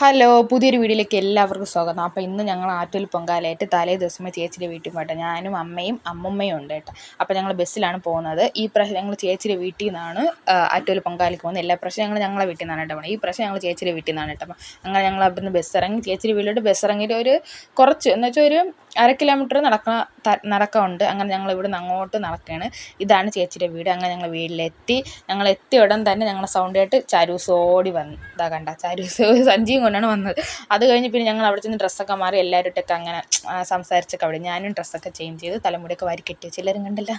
Hello പുതിയൊരു വീഡിയോയിലേക്ക് എല്ലാവർക്കും സ്വാഗതം. അപ്പോൾ ഇന്ന് ഞങ്ങൾ ആറ്റൂൽ പൊങ്കാലായിട്ട് തലേ ദിവസമേ ചേച്ചിയുടെ വീട്ടിൽ പോയിട്ട് ഞാനും അമ്മയും അമ്മമ്മയും ഉണ്ട് കേട്ടോ. അപ്പോൾ ഞങ്ങൾ ബസ്സിലാണ് പോകുന്നത്. ഈ പ്രാവശ്യം ഞങ്ങൾ ചേച്ചിയുടെ വീട്ടിൽ നിന്നാണ് ആറ്റൂൽ പൊങ്കാലയ്ക്ക് പോകുന്നത്. എല്ലാ പ്രാവശ്യം ഞങ്ങൾ ഞങ്ങളെ വീട്ടിൽ നിന്നാണ് കേട്ടോ ഈ പ്രാവശ്യം ഞങ്ങൾ ചേച്ചിയുടെ വീട്ടിൽ നിന്നാണ് കേട്ടോ അങ്ങനെ ഞങ്ങൾ അവിടുന്ന് ബസ് ഇറങ്ങി ചേച്ചിയുടെ വീട്ടിലോട്ട് ബസ് ഇറങ്ങിയിട്ട് ഒരു കുറച്ച് എന്ന് വെച്ചാൽ ഒരു അര കിലോമീറ്റർ നടക്കണം നടക്കമുണ്ട് അങ്ങനെ ഞങ്ങൾ ഇവിടുന്ന് അങ്ങോട്ട് നടക്കുകയാണ് ഇതാണ് ചേച്ചിയുടെ വീട്. അങ്ങനെ ഞങ്ങൾ വീട്ടിലെത്തി. ഞങ്ങൾ എത്തിയ ഉടൻ തന്നെ ഞങ്ങളെ സൗണ്ട് കേട്ട് ചാരൂസ് ഓടി വന്നു. ഇതാ കണ്ട ചാരൂസ് സഞ്ചിയും കൊണ്ടാണ് വന്നത്. അത് കഴിഞ്ഞ് പിന്നെ ഞങ്ങൾ അവിടെ ചെന്ന് ഡ്രസ്സൊക്കെ മാറി എല്ലാവരുമായിട്ടൊക്കെ അങ്ങനെ സംസാരിച്ചൊക്കെ അവിടെ. ഞാനും ഡ്രസ്സൊക്കെ ചേഞ്ച് ചെയ്ത് തലമുടിയൊക്കെ വാരി കെട്ടി വെച്ച് എല്ലാവരും കണ്ടില്ല.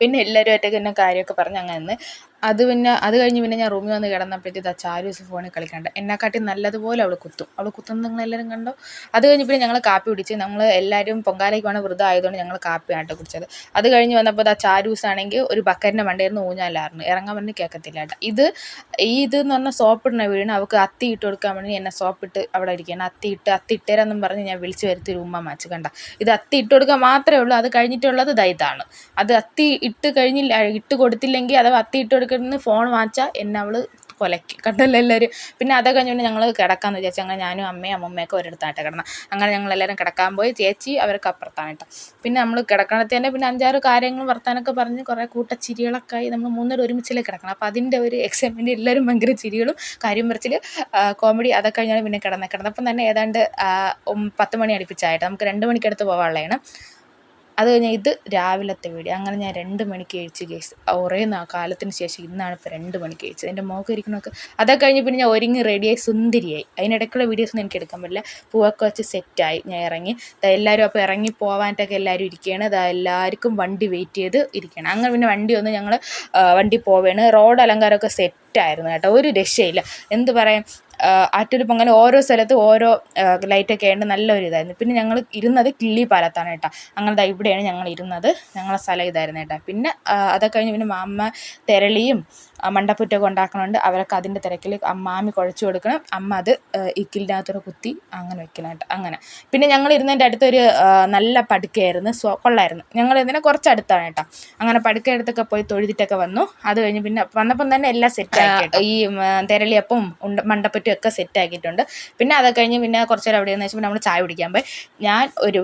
പിന്നെ എല്ലാവരുമായിട്ടൊക്കെ എന്നെ കാര്യമൊക്കെ പറഞ്ഞ് അങ്ങനെ നിന്ന്. അത് പിന്നെ അത് കഴിഞ്ഞ് പിന്നെ ഞാൻ റൂമിൽ വന്ന് കിടന്നപ്പോഴത്തേക്ക് ഇതാ ചാരു ദിവസം ഫോണിൽ കളിക്കണ്ട എന്നെക്കാട്ടി നല്ലതുപോലെ അവൾ കുത്തും. അവൾ കുത്തുന്നത് നിങ്ങൾ എല്ലാവരും കണ്ടോ? അത് കഴിഞ്ഞ് പിന്നെ ഞങ്ങൾ കാപ്പി കുടിച്ച് നമ്മൾ എല്ലാവരും പൊങ്കാലയ്ക്ക് വേണം വ്രതം ആയതുകൊണ്ട് ഞങ്ങൾ കാപ്പിയാണ് കേട്ടോ കുടിച്ചത്. അത് കഴിഞ്ഞ് വന്നപ്പോൾ ഇതാ ചാരു ദിവസം ആണെങ്കിൽ ഒരു ബക്കറിന്റെ മണ്ടയിരുന്ന് ഊഞ്ഞാലായിരുന്നു ഇറങ്ങാൻ പറഞ്ഞ് കേൾക്കത്തില്ല കേട്ടോ. ഇത് ഈ ഇത് എന്ന് പറഞ്ഞാൽ സോപ്പിടണ വീണ് അവൾക്ക് അത്തി ഇട്ട് കൊടുക്കാൻ വേണ്ടി എന്നെ സോപ്പിട്ട് അവിടെ ഇരിക്കുകയാണ്. അത്തി ഇട്ട് അത്തി ഇട്ടേരാന്നും പറഞ്ഞ് ഞാൻ വിളിച്ച് വരുത്തി ഒരു ഉമ്മ മാച്ച് കണ്ട. ഇത് അത്തി ഇട്ട് കൊടുക്കാൻ മാത്രമേ ഉള്ളൂ. അത് കഴിഞ്ഞിട്ടുള്ളത് ദൈതാണ് അത് അത്തി ഇട്ട് കഴിഞ്ഞില്ല ഇട്ട് കൊടുത്തില്ലെങ്കിൽ അഥവാ അത്തി ഇട്ട് കൊടുക്കുന്ന ഫോൺ വാങ്ങിച്ചാൽ എന്നെ അവൾ കൊലയ്ക്കും. കണ്ടല്ലോ എല്ലാവരും പിന്നെ അതൊക്കെ കഴിഞ്ഞുകൊണ്ട് ഞങ്ങൾ കിടക്കാമെന്ന് വിചാരിച്ചു അങ്ങനെ ഞാനും അമ്മയും അമ്മമ്മയൊക്കെ ഒരിടത്തായിട്ട് കിടന്നത് അങ്ങനെ ഞങ്ങൾ എല്ലാവരും കിടക്കാൻ പോയി. ചേച്ചി അവർക്ക് അപ്പുറത്താണ് കേട്ടോ. പിന്നെ നമ്മൾ കിടക്കണത്തിൽ തന്നെ പിന്നെ അഞ്ചാറ് കാര്യങ്ങൾ വർത്താനൊക്കെ പറഞ്ഞ് കുറേ കൂട്ടച്ചിരികളൊക്കെ ആയി നമ്മൾ മൂന്നേരം ഒരുമിച്ചല്ലേ കിടക്കണം. അപ്പോൾ അതിന്റെ ഒരു എക്സൈറ്റ്മെന്റ് എല്ലാവരും ഭയങ്കര ചിരികളും കാര്യം പറച്ചിൽ കോമഡി അതൊക്കെ കഴിഞ്ഞാൽ പിന്നെ കിടന്നത് കിടന്നപ്പം തന്നെ ഏതാണ്ട് പത്ത് മണി അടുപ്പിച്ചായിട്ട്. നമുക്ക് രണ്ട് മണിക്കടുത്ത് പോകാനുള്ളതാണ് അത് കഴിഞ്ഞ് ഇത് രാവിലത്തെ വീഡിയോ. അങ്ങനെ ഞാൻ രണ്ട് മണിക്ക് കഴിച്ച് കേസ് കുറേ കാലത്തിന് ശേഷം ഇന്നാണ് ഇപ്പോൾ രണ്ട് മണിക്ക് കഴിച്ചത്. എന്റെ മുഖം ഇരിക്കണമൊക്കെ അതൊക്കെ കഴിഞ്ഞ് പിന്നെ ഞാൻ ഒരുങ്ങി റെഡിയായി സുന്ദരിയായി. അതിനിടയ്ക്കുള്ള വീഡിയോസൊന്നും എനിക്ക് എടുക്കാൻ പറ്റില്ല. പൂവൊക്കെ വെച്ച് സെറ്റായി ഞാൻ ഇറങ്ങി. എല്ലാവരും അപ്പോൾ ഇറങ്ങി പോകാനായിട്ടൊക്കെ എല്ലാവരും ഇരിക്കുകയാണ്. അതാ എല്ലാവർക്കും വണ്ടി വെയിറ്റ് ചെയ്ത് ഇരിക്കണം അങ്ങനെ പിന്നെ വണ്ടി ഒന്ന് ഞങ്ങൾ വണ്ടി പോവുകയാണ് റോഡ് അലങ്കാരമൊക്കെ സെറ്റായിരുന്നു കേട്ടോ. ഒരു രക്ഷയില്ല. എന്ത് പറയാം ആറ്റൂർ പൊങ്കൽ ഓരോ സ്ഥലത്തും ഓരോ ലൈറ്റൊക്കെ ആയിട്ട് നല്ലൊരു ഇതായിരുന്നു. പിന്നെ ഞങ്ങൾ ഇരുന്നത് കിള്ളി പാലത്താണ് കേട്ടോ. അങ്ങനെ ഇവിടെയാണ് ഞങ്ങൾ ഇരുന്നത്. ഞങ്ങളെ സ്ഥലം ഇതായിരുന്നു കേട്ടോ. പിന്നെ അതൊക്കെ കഴിഞ്ഞ് പിന്നെ മാമ്മ തെരളിയും മണ്ടപ്പുറ്റൊക്കെ ഉണ്ടാക്കണുണ്ട് അവരൊക്കെ അതിന്റെ തിരക്കിൽ മാമി കുഴച്ച് കൊടുക്കണം. അമ്മ അത് ഇക്കിലിനകത്തോടെ കുത്തി അങ്ങനെ വെക്കണം കേട്ടോ. അങ്ങനെ. പിന്നെ ഞങ്ങൾ ഇരുന്നതിന്റെ അടുത്തൊരു നല്ല പടുക്കയായിരുന്നു. സ്വ കൊള്ളായിരുന്നു. ഞങ്ങൾ ഇതിനെ കുറച്ച് അടുത്താണ് കേട്ടോ. അങ്ങനെ പടുക്കയടുത്തൊക്കെ പോയി തൊഴുതിട്ടൊക്കെ വന്നു. അത് കഴിഞ്ഞ് പിന്നെ വന്നപ്പം തന്നെ എല്ലാം സെറ്റാക്കി ഈ തെരളിയപ്പം ഉണ്ട മണ്ടപ്പറ്റും ഒക്കെ സെറ്റാക്കിയിട്ടുണ്ട് പിന്നെ അതൊക്കെ കഴിഞ്ഞ് പിന്നെ കുറച്ച് നേരം അവിടെ നിന്ന് നമ്മൾ ചായ കുടിക്കാൻ പോയി. ഞാൻ ഒരു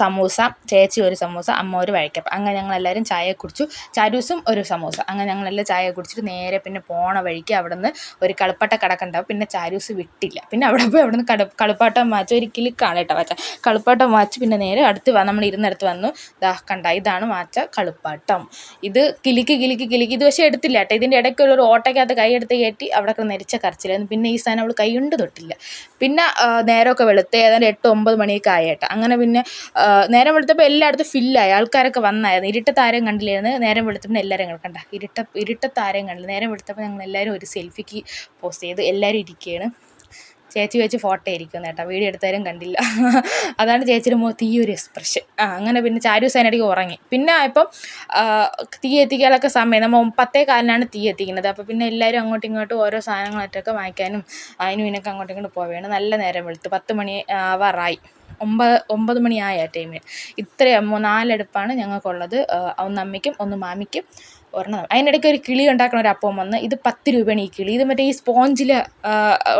സമൂസ ചേച്ചി ഒരു സമൂസ അമ്മ ഒരു വഴിക്കപ്പം. അങ്ങനെ ഞങ്ങളെല്ലാവരും ചായ കുടിച്ചു. ചാരൂസും ഒരു സമൂസ. അങ്ങനെ ഞങ്ങളെല്ലാം ചായ കുടിച്ചിട്ട് നേരെ പിന്നെ പോണ വഴിക്ക് അവിടെ നിന്ന് ഒരു കളുപ്പാട്ട കടക്കുണ്ടാവും പിന്നെ ചാരൂസ് വിട്ടില്ല. പിന്നെ അവിടെ പോയി അവിടെ നിന്ന് കട കളുപ്പാട്ടം വാച്ച് ഒരു കിളിക്കാണ് കേട്ടോ വാച്ച കളുപ്പാട്ടം വാച്ച് പിന്നെ നേരെ അടുത്ത് നമ്മൾ ഇരുന്നിടത്ത് വന്നു. ദാ കണ്ട ഇതാണ് വാച്ച കളുപ്പാട്ടം. ഇത് കിളിക്ക് കിളിക്ക് കിളിക്ക് ഇത് പക്ഷേ എടുത്തില്ല കേട്ടോ. ഇതിന്റെ ഇടയ്ക്കുള്ള ഒരു ഓട്ടയ്ക്കകത്ത് കൈ എടുത്ത് കയറ്റി അവിടെ നിരച്ച കരച്ചിലായിരുന്നു. പിന്നെ ഈ സാധനം അവൾ കൈ കൊണ്ട് തൊട്ടില്ല. പിന്നെ നേരമൊക്കെ വെളുത്ത് ഏതാണ്ട് എട്ട് ഒമ്പത് മണിയൊക്കെ ആയേട്ടാ. അങ്ങനെ പിന്നെ നേരം വെളുത്തപ്പോൾ എല്ലായിടത്തും ഫില്ലായി. ആൾക്കാരൊക്കെ വന്നായിരുന്നു. ഇരുട്ടത്താരം കണ്ടില്ലായിരുന്നു. നേരം വെളുത്തപ്പോൾ എല്ലാവരും കണ്ട ഇരുട്ട ഇരുട്ടത്താരം കണ്ടില്ല. നേരം വെളുത്തപ്പോൾ ഞങ്ങൾ എല്ലാവരും ഒരു സെൽഫിക്ക് പോസ്റ്റ് ചെയ്ത് എല്ലാവരും ഇരിക്കുകയാണ് ചേച്ചി വെച്ച് ഫോട്ടോ ആയിരിക്കും കേട്ടോ. വീഡിയോ എടുത്താലും കണ്ടില്ല. അതാണ് ചേച്ചിയുടെ മുഖത്ത് ഈ ഒരു എക്സ്പ്രഷൻ ആ അങ്ങനെ പിന്നെ ചാരു സൈനടിക്ക് ഉറങ്ങി. പിന്നെ ഇപ്പം തീ എത്തിക്കാനൊക്കെ സമയം. നമ്മൾ പത്തേ കാലിനാണ് തീ എത്തിക്കുന്നത്. അപ്പോൾ പിന്നെ എല്ലാവരും അങ്ങോട്ടും ഇങ്ങോട്ടും ഓരോ സാധനങ്ങളായിട്ടൊക്കെ വാങ്ങിക്കാനും അതിനും ഇതിനൊക്കെ അങ്ങോട്ടും ഇങ്ങോട്ടും പോവുകയാണ്. നല്ല നേരം വെളുത്ത്. പത്ത് മണി ആവാറായി. ഒമ്പത് ഒമ്പത് മണിയായ ടൈമിൽ ഇത്രയും നാലടുപ്പാണ് ഞങ്ങൾക്കുള്ളത്. ഒന്ന് അമ്മയ്ക്കും ഒന്ന് മാമിക്കും. ഒരെണ്ണം. അതിനിടയ്ക്ക് ഒരു കിളി ഉണ്ടാക്കുന്ന ഒരു അപ്പം വന്ന് ഇത് പത്ത് രൂപയാണ് ഈ കിളി. ഇത് മറ്റേ ഈ സ്പോഞ്ചിൽ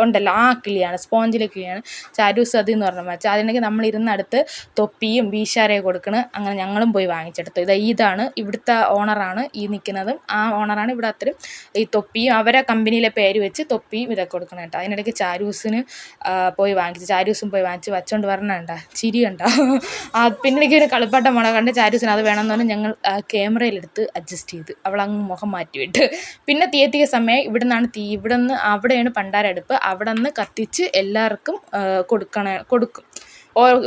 ഉണ്ടല്ലോ ആ കിളിയാണ് സ്പോഞ്ചിലെ കിളിയാണ്. ചാരു സതി എന്ന് പറഞ്ഞ വെച്ചാൽ അതിനിടയ്ക്ക് നമ്മൾ ഇരുന്നടുത്ത് തൊപ്പിയും വീശാരയും കൊടുക്കണ്. അങ്ങനെ ഞങ്ങളും പോയി വാങ്ങിച്ചെടുത്തു. ഇത് ഇതാണ് ഇവിടുത്തെ ഓണറാണ് ഈ നിൽക്കുന്നതും. ആ ഓണറാണ് ഇവിടെ അത്രയും ഈ തൊപ്പിയും അവരെ കമ്പനിയിലെ പേര് വെച്ച് തൊപ്പിയും ഇതൊക്കെ കൊടുക്കണം കേട്ടോ. അതിനിടയ്ക്ക് ചാരൂസിന് പോയി വാങ്ങിച്ചു ചാരൂസും പോയി വാങ്ങിച്ച് വച്ചോണ്ട് വരണണ്ട ചിരി കണ്ടോ. ആ പിന്നെ എനിക്ക് ഒരു കളിപ്പാട്ടം മുളക് കണ്ട് ചാരൂസിന് അത് വേണമെന്ന് പറഞ്ഞ് ഞങ്ങൾ ക്യാമറയിലെടുത്ത് അഡ്ജസ്റ്റ് ചെയ്ത്. അവളങ്ങ് മുഖം മാറ്റി വിട്ട് പിന്നെ തീ എത്തിയ സമയം ഇവിടെ നിന്നാണ് തീ ഇവിടെ നിന്ന് അവിടെയാണ് പണ്ടാരടുപ്പ് അവിടെ നിന്ന് കത്തിച്ച് എല്ലാവർക്കും കൊടുക്കണ കൊടുക്കും.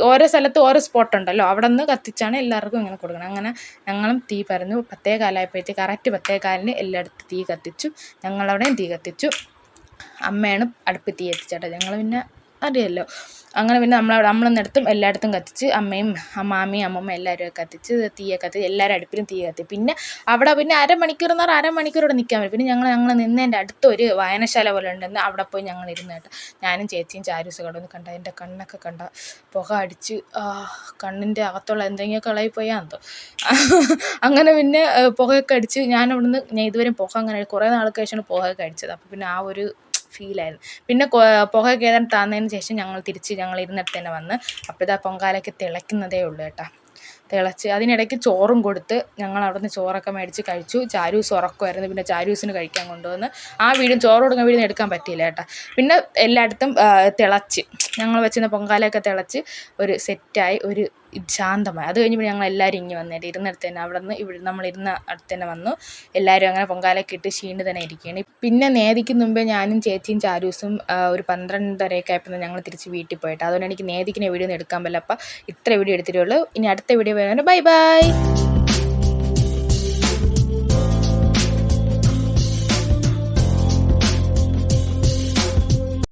ഓരോ സ്ഥലത്ത് ഓരോ സ്പോട്ട് ഉണ്ടല്ലോ. അവിടെ നിന്ന് കത്തിച്ചാണ് എല്ലാവർക്കും ഇങ്ങനെ കൊടുക്കണം അങ്ങനെ ഞങ്ങളും തീ പറഞ്ഞു പത്തേ കാലമായപ്പോഴത്തേക്ക് കറക്റ്റ് പത്തേ കാലിന് എല്ലായിടത്തും തീ കത്തിച്ചു. ഞങ്ങളവിടെയും തീ കത്തിച്ചു. അമ്മയാണ് അടുപ്പ് തീ എത്തിച്ചേട്ടാ ഞങ്ങൾ പിന്നെ അറിയാമല്ലോ അങ്ങനെ പിന്നെ നമ്മളവിടെ നമ്മളെന്നിടത്തും എല്ലായിടത്തും കത്തിച്ച് അമ്മയും അമ്മാമയും അമ്മമ്മ എല്ലാവരും കത്തിച്ച് തീയൊക്കെ കത്തിച്ച് എല്ലാവരും അടുപ്പിലും തീ കത്തി. പിന്നെ അവിടെ പിന്നെ അരമണിക്കൂർ എന്ന് പറഞ്ഞാൽ അരമണിക്കൂർ അവിടെ നിൽക്കാൻ പറ്റും. പിന്നെ ഞങ്ങൾ ഞങ്ങൾ നിന്നതിന്റെ അടുത്തൊരു വായനശാല പോലെ ഉണ്ടെന്ന് അവിടെ പോയി ഞങ്ങൾ ഇരുന്ന് കേട്ടോ. ഞാനും ചേച്ചിയും ചാരൂസ് കടന്ന് കണ്ട. എന്റെ കണ്ണൊക്കെ കണ്ട. പുക അടിച്ച് കണ്ണിന്റെ അകത്തുള്ള എന്തെങ്കിലുമൊക്കെ ഇളകി പോയാന്തോ അങ്ങനെ പിന്നെ പുകയൊക്കെ അടിച്ച് ഞാൻ അവിടുന്ന് ഞാൻ ഇതുവരെ പുക അങ്ങനെ കുറേ നാൾക്ക് ശേഷമാണ് പുകയൊക്കെ അടിച്ചത്. അപ്പോൾ പിന്നെ ആ ഒരു ഫീലായിരുന്നു പിന്നെ പുക ഏതാണ്ട് താന്നതിന് ശേഷം ഞങ്ങൾ തിരിച്ച് ഞങ്ങൾ ഇരുന്നിടത്ത് തന്നെ വന്ന് അപ്പോഴത്തെ ആ പൊങ്കാലയ്ക്ക് തിളയ്ക്കുന്നതേ ഉള്ളൂ കേട്ടോ. തിളച്ച് അതിനിടയ്ക്ക് ചോറും കൊടുത്ത് ഞങ്ങൾ അവിടുന്ന് ചോറൊക്കെ മേടിച്ച് കഴിച്ചു. ചാരൂസ് ഉറക്കമായിരുന്നു. പിന്നെ ചാരൂസിന് കഴിക്കാൻ കൊണ്ടുവന്ന് ആ വീടും ചോറ് കൊടുക്കുന്ന വീടിന് എടുക്കാൻ പറ്റിയില്ല കേട്ടോ. പിന്നെ എല്ലായിടത്തും തിളച്ച്. ഞങ്ങൾ വെച്ചിരുന്ന പൊങ്കാലയൊക്കെ തിളച്ച് ഒരു സെറ്റായി ഒരു ശാന്തമായി. അത് കഴിഞ്ഞപ്പോൾ ഞങ്ങൾ എല്ലാവരും ഇങ്ങനെ വന്നിട്ട് ഇരുന്നിടത്ത് തന്നെ അവിടെ നിന്ന് ഇവിടെ നമ്മളിരുന്ന അടുത്ത് തന്നെ വന്നു. എല്ലാവരും അങ്ങനെ പൊങ്കാലയൊക്കെ ഇട്ട് ക്ഷീണിത് തന്നെ ഇരിക്കുകയാണ്. പിന്നെ നേദിക്ക് മുമ്പേ ഞാനും ചേച്ചിയും ചാരൂസും ഒരു പന്ത്രണ്ടരയൊക്കെ ആയപ്പോൾ ഞങ്ങൾ തിരിച്ച് വീട്ടിൽ പോയിട്ട്. അതുകൊണ്ട് എനിക്ക് നേദിക്കിനെ വീഡിയോ ഒന്നും എടുക്കാൻ പറ്റില്ല. അപ്പം ഇത്ര വീഡിയോ എടുത്തിട്ടുള്ളൂ. ഇനി അടുത്ത വീഡിയോ വരുന്നത് ബൈ ബൈ.